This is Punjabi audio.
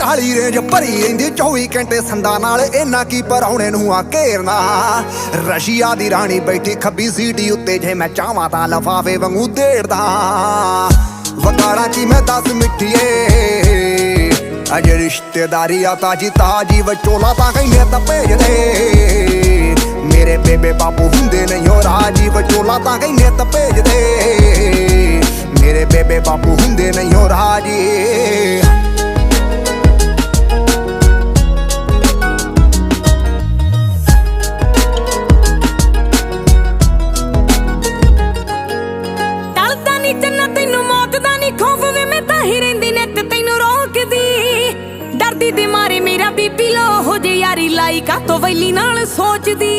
ਕਾਲੀ ਰੇਂਜ ਭਰੀ ਰਹਿੰਦੀ 24 ਘੰਟੇ ਸੰਦਾ ਨਾਲ, ਇਹਨਾਂ ਕੀ ਪਰੌਣੇ ਨੂੰ ਆ ਘੇਰਨਾ? ਰਸ਼ੀਆ ਦੀ ਰਾਣੀ ਬੈਠੀ ਖੱਬੀ ਸੀਟੀ ਉੱਤੇ, ਜੇ ਮੈਂ ਚਾਹਾਂ ਤਾਂ ਲਫਾਫੇ ਵਾਂਗੂ ਦੇੜਦਾ। ਵਗਾੜਾ ਕੀ ਮੈਂ ਦੱਸ ਮਿੱਠੀਏ। ਅਜੇ ਰਿਸ਼ਤੇਦਾਰੀ ਆ ਤਾਜੀ ਤਾਜੀ ਵਿਚੋਲਾ ਤਾਂ ਕਹਿੰਦੇ ਤਾਂ ਭੇਜ ਮੇਰੇ ਬੇਬੇ ਬਾਪੂ ਹੁੰਦੇ ਨਹੀਂ ਹੋ ਰਾਜੀ ਵਿਚੋਲਾ ਤਾਂ ਕਹਿੰਦੇ ਤਾਂ ਭੇਜਦੇ ਮੇਰੇ ਬੇਬੇ ਬਾਪੂ ਹੁੰਦੇ ਨਹੀਂ ਹੋ ਰਾਜੀ ਨਹੀਂ ਚੰਨਾ ਤੈਨੂੰ ਮੌਤ ਦਾ ਨਹੀਂ ਖੌਫ ਵੇ ਮੈਂ ਤਾਂ ਹੀ ਰਹਿੰਦੀ ਨੇ ਤੇ ਤੈਨੂੰ ਰੋਕਦੀ। ਡਰਦੀ ਦੀ ਮਾਰੇ ਮੇਰਾ ਬੀਬੀ ਲੋ, ਹੋ ਜੇ ਯਾਰੀ ਲਾਈ ਕਾ ਤੋਂ ਵੈਲੀ ਨਾਲ ਸੋਚਦੀ।